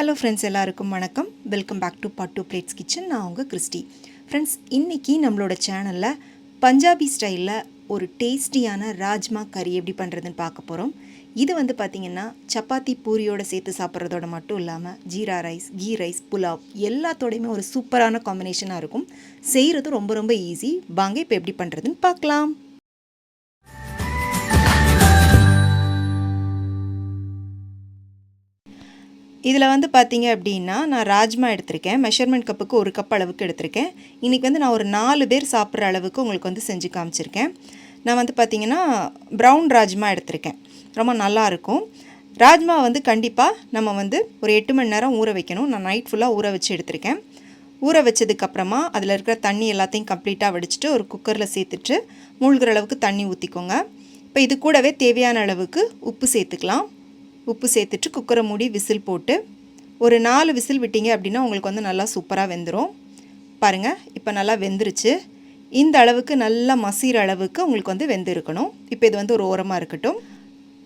Hello friends எல்லாருக்கும் வணக்கம். Welcome back to Pattu plates kitchen நான் உங்கள் கிறிஸ்டி. ஃப்ரெண்ட்ஸ் இன்றைக்கி நம்மளோட சேனலில் பஞ்சாபி ஸ்டைலில் ஒரு டேஸ்டியான ராஜ்மா கறி எப்படி பண்ணுறதுன்னு பார்க்க போகிறோம் இது வந்து பார்த்திங்கன்னா சப்பாத்தி பூரியோடு சேர்த்து சாப்பிட்றதோட மட்டும் இல்லாமல் jeera rice ghee rice pulao எல்லாத்தோடையுமே ஒரு சூப்பரான காம்பினேஷனாக இருக்கும். செய்கிறது ரொம்ப ரொம்ப ஈஸி வாங்க இப்போ எப்படி பண்ணுறதுன்னு பார்க்கலாம். இதில் வந்து பார்த்தீங்க அப்படின்னா நான் ராஜ்மா எடுத்திருக்கேன். மெஷர்மெண்ட் கப்புக்கு ஒரு கப் அளவுக்கு எடுத்திருக்கேன். இன்றைக்கி வந்து நான் ஒரு நாலு பேர் சாப்பிட்ற அளவுக்கு உங்களுக்கு வந்து செஞ்சு காமிச்சிருக்கேன். நான் வந்து பார்த்திங்கன்னா ப்ரௌன் ராஜ்மா எடுத்திருக்கேன். ரொம்ப நல்லாயிருக்கும் ராஜ்மா வந்து கண்டிப்பாக நம்ம வந்து ஒரு எட்டு மணி நேரம் ஊற வைக்கணும். நான் நைட் ஃபுல்லாக ஊற வச்சு எடுத்திருக்கேன். ஊற வச்சதுக்கப்புறமா அதில் இருக்கிற தண்ணி எல்லாத்தையும் கம்ப்ளீட்டாக வடிச்சிட்டு ஒரு குக்கரில் சேர்த்துட்டு மூழ்கிற அளவுக்கு தண்ணி ஊற்றிக்கோங்க இப்போ இது கூடவே தேவையான அளவுக்கு உப்பு சேர்த்துக்கலாம். உப்பு சேர்த்துட்டு குக்கரை மூடி விசில் போட்டு ஒரு நாலு விசில் விட்டீங்க அப்படின்னா உங்களுக்கு வந்து நல்லா சூப்பராக வெந்துடும் பாருங்கள் இப்போ நல்லா வெந்துருச்சு. இந்த அளவுக்கு நல்லா மசீர அளவுக்கு உங்களுக்கு வந்து வெந்திருக்கணும். இப்போ இது வந்து ஒரு ஓரமாக இருக்கட்டும்.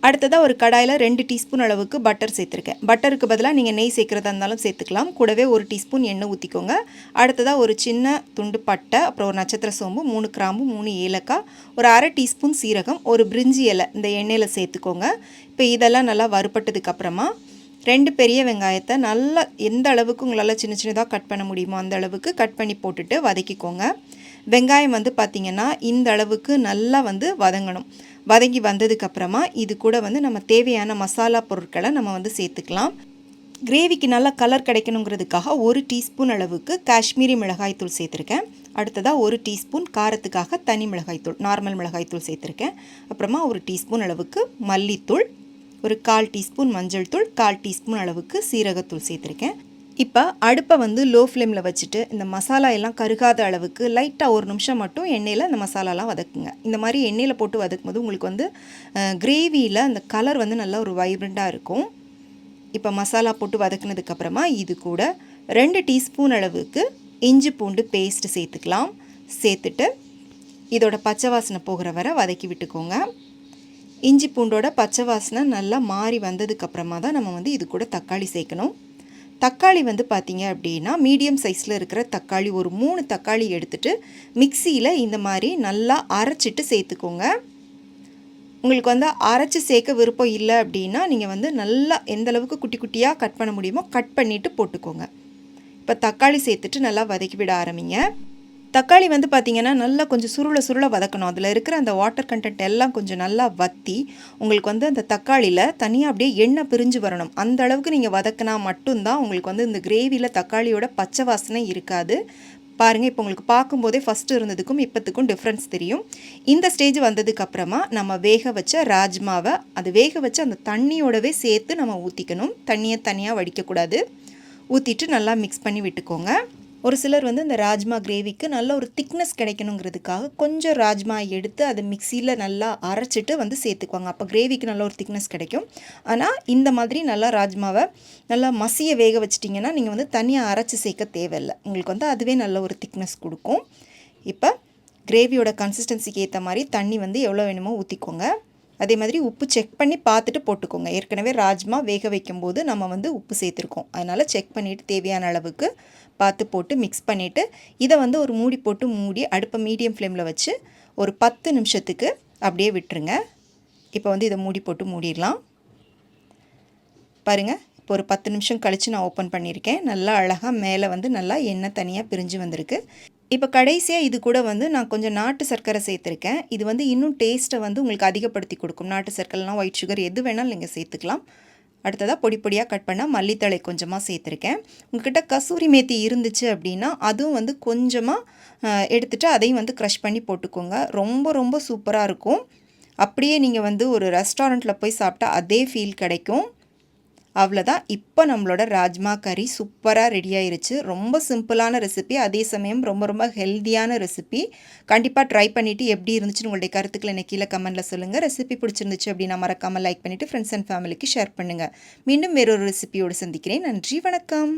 அடுத்ததாக ஒரு கடாயில் ரெண்டு டீஸ்பூன் அளவுக்கு பட்டர் சேர்த்துருக்கேன். பட்டருக்கு பதிலாக நீங்கள் நெய் சேர்க்குறதா இருந்தாலும் சேர்த்துக்கலாம். கூடவே ஒரு டீஸ்பூன் எண்ணெய் ஊற்றிக்கோங்க அடுத்ததாக ஒரு சின்ன துண்டு பட்டை அப்புறம் ஒரு நட்சத்திர சோம்பு மூணு கிராம்பு மூணு ஏலக்காய் ஒரு அரை டீஸ்பூன் சீரகம் ஒரு பிரிஞ்சி இலை இந்த எண்ணெயில் சேர்த்துக்கோங்க. இப்போ இதெல்லாம் நல்லா வறுபட்டதுக்கப்புறமா ரெண்டு பெரிய வெங்காயத்தை நல்லா எந்த அளவுக்கு உங்களால் சின்ன சின்னதாக கட் பண்ண முடியுமோ அந்த அளவுக்கு கட் பண்ணி போட்டுட்டு வதக்கிக்கோங்க. வெங்காயம் வந்து பார்த்திங்கன்னா இந்த அளவுக்கு நல்லா வந்து வதங்கணும். வதங்கி வந்ததுக்கப்புறமா இது கூட வந்து நம்ம தேவையான மசாலா பொருட்களை நம்ம வந்து சேர்த்துக்கலாம். கிரேவிக்கு நல்லா கலர் கிடைக்கணுங்கிறதுக்காக ஒரு டீஸ்பூன் அளவுக்கு காஷ்மீரி மிளகாய்த்தூள் சேர்த்துருக்கேன். அடுத்ததாக ஒரு டீஸ்பூன் காரத்துக்காக தனி மிளகாய்த்தூள் நார்மல் மிளகாய்த்தூள் சேர்த்துருக்கேன். அப்புறமா ஒரு டீஸ்பூன் அளவுக்கு மல்லித்தூள் ஒரு கால் டீஸ்பூன் மஞ்சள் தூள் கால் டீஸ்பூன் அளவுக்கு சீரகத்தூள் சேர்த்துருக்கேன். இப்போ அடுப்பை வந்து லோ ஃப்ளேமில் வச்சுட்டு இந்த மசாலா எல்லாம் கருகாத அளவுக்கு லைட்டாக ஒரு நிமிஷம் மட்டும் எண்ணெயில் இந்த மசாலாலாம் வதக்குங்க. இந்த மாதிரி எண்ணெயில் போட்டு வதக்கும் போது உங்களுக்கு வந்து கிரேவியில் அந்த கலர் வந்து நல்லா ஒரு வைப்ரண்ட்டாக இருக்கும். இப்போ மசாலா போட்டு வதக்குனதுக்கப்புறமா இது கூட ரெண்டு டீஸ்பூன் அளவுக்கு இஞ்சி பூண்டு பேஸ்ட்டு சேர்த்துக்கலாம். சேர்த்துட்டு இதோட பச்சை வாசனை போகிற வரை வதக்கி விட்டுக்கோங்க. இஞ்சி பூண்டோட பச்சை வாசனை நல்லா மாறி வந்ததுக்கப்புறமா தான் நம்ம வந்து இது கூட தக்காளி சேர்க்கணும். தக்காளி வந்து பார்த்திங்க அப்படின்னா மீடியம் சைஸில் இருக்கிற தக்காளி ஒரு மூணு தக்காளி எடுத்துகிட்டு மிக்சியில் இந்த மாதிரி நல்லா அரைச்சிட்டு சேர்த்துக்கோங்க. உங்களுக்கு வந்து அரைச்சி சேர்க்க விருப்பம் இல்லை அப்படின்னா நீங்கள் வந்து நல்லா எந்த அளவுக்கு குட்டி குட்டியாக கட் பண்ண முடியுமோ கட் பண்ணிவிட்டு போட்டுக்கோங்க. இப்போ தக்காளி சேர்த்துட்டு நல்லா வதக்கி விட ஆரம்பிங்க. தக்காளி வந்து பார்த்திங்கன்னா நல்லா கொஞ்சம் சுருளை சுருளை வதக்கணும். அதில் இருக்கிற அந்த வாட்டர் கண்டென்ட் எல்லாம் கொஞ்சம் நல்லா வற்றி உங்களுக்கு வந்து அந்த தக்காளியில் தனியாக அப்படியே எண்ணெய் பிரிஞ்சு வரணும். அந்த அளவுக்கு நீங்கள் வதக்கினா மட்டும்தான் உங்களுக்கு வந்து இந்த கிரேவியில் தக்காளியோட பச்சை வாசனை இருக்காது. பாருங்கள் இப்போ உங்களுக்கு பார்க்கும்போதே ஃபஸ்ட்டு இருந்ததுக்கும் இப்போத்துக்கும் டிஃப்ரென்ஸ் தெரியும். இந்த ஸ்டேஜ் வந்ததுக்கப்புறமா நம்ம வேக வச்ச ராஜ்மாவை அது வேக வச்சு அந்த தண்ணியோடவே சேர்த்து நம்ம ஊற்றிக்கணும் தண்ணியை தனியாக வடிக்கக்கூடாது. ஊற்றிட்டு நல்லா மிக்ஸ் பண்ணி விட்டுக்கோங்க. ஒரு சிலர் வந்து இந்த ராஜ்மா கிரேவிக்கு நல்ல ஒரு திக்னஸ் கிடைக்கணுங்கிறதுக்காக கொஞ்சம் ராஜ்மா எடுத்து அதை மிக்சியில் நல்லா அரைச்சிட்டு வந்து சேர்த்துக்குவாங்க. அப்போ கிரேவிக்கு நல்ல ஒரு திக்னஸ் கிடைக்கும். ஆனால் இந்த மாதிரி நல்லா ராஜ்மாவை நல்லா மசிய வேக வச்சிட்டிங்கன்னா நீங்கள் வந்து தனியாக அரைச்சி சேர்க்க தேவையில்லை. உங்களுக்கு வந்து அதுவே நல்ல ஒரு திக்னஸ் கொடுக்கும். இப்போ கிரேவியோட கன்சிஸ்டன்சிக்கு ஏற்ற மாதிரி தண்ணி வந்து எவ்வளோ வேணுமோ ஊற்றிக்கோங்க அதே மாதிரி உப்பு செக் பண்ணி பார்த்துட்டு போட்டுக்கோங்க. ஏற்கனவே ராஜ்மா வேக வைக்கும்போது நம்ம வந்து உப்பு சேர்த்துருக்கோம். அதனால் செக் பண்ணிவிட்டு தேவையான அளவுக்கு பார்த்து போட்டு மிக்ஸ் பண்ணிவிட்டு இதை வந்து ஒரு மூடி போட்டு மூடி அடுப்பை மீடியம் ஃப்ளேமில் வச்சு ஒரு பத்து நிமிஷத்துக்கு அப்படியே விட்டுருங்க. இப்போ வந்து இதை மூடி போட்டு மூடிடலாம். பாருங்கள் இப்போ ஒரு பத்து நிமிஷம் கழித்து நான் ஓப்பன் பண்ணியிருக்கேன். நல்லா அழகாக மேலே வந்து நல்லா எண்ணெய் தனியாக பிரிஞ்சு வந்திருக்கு. இப்போ கடைசியாக இது கூட வந்து நான் கொஞ்சம் நாட்டு சர்க்கரை சேர்த்துருக்கேன். இது வந்து இன்னும் டேஸ்ட்டை வந்து உங்களுக்கு அதிகப்படுத்தி கொடுக்கும். நாட்டு சர்க்கரைலாம் ஒயிட் சுகர் எது வேணாலும் நீங்கள் சேர்த்துக்கலாம். அடுத்ததாக பொடி பொடியாக கட் பண்ணால் மல்லித்தழை கொஞ்சமாக சேர்த்துருக்கேன். உங்ககிட்ட கசூரி மேத்தி இருந்துச்சு அப்படின்னா அதுவும் வந்து கொஞ்சமாக எடுத்துகிட்டு அதையும் வந்து க்ரஷ் பண்ணி போட்டுக்கோங்க. ரொம்ப ரொம்ப சூப்பராக இருக்கும். அப்படியே நீங்கள் வந்து ஒரு ரெஸ்டாரண்ட்டில் போய் சாப்பிட்டா அதே ஃபீல் கிடைக்கும். அவ்வளோதான் இப்போ நம்மளோட ராஜ்மா கறி சூப்பராக ரெடி ஆயிருச்சு. ரொம்ப சிம்பிளான ரெசிபி அதே சமயம் ரொம்ப ரொம்ப ஹெல்த்தியான ரெசிபி கண்டிப்பாக ட்ரை பண்ணிவிட்டு எப்படி இருந்துச்சுன்னு உங்களுடைய கருத்துக்களை எனக்கு கீழே கமெண்ட்டில் சொல்லுங்கள் ரெசிபி பிடிச்சிருந்துச்சு அப்படின்னா மறக்காமல் லைக் பண்ணிவிட்டு ஃப்ரெண்ட்ஸ் அண்ட் ஃபேமிலிக்கு ஷேர் பண்ணுங்கள் மீண்டும் வேறொரு ரெசிபியோடு சந்திக்கிறேன். நன்றி வணக்கம்.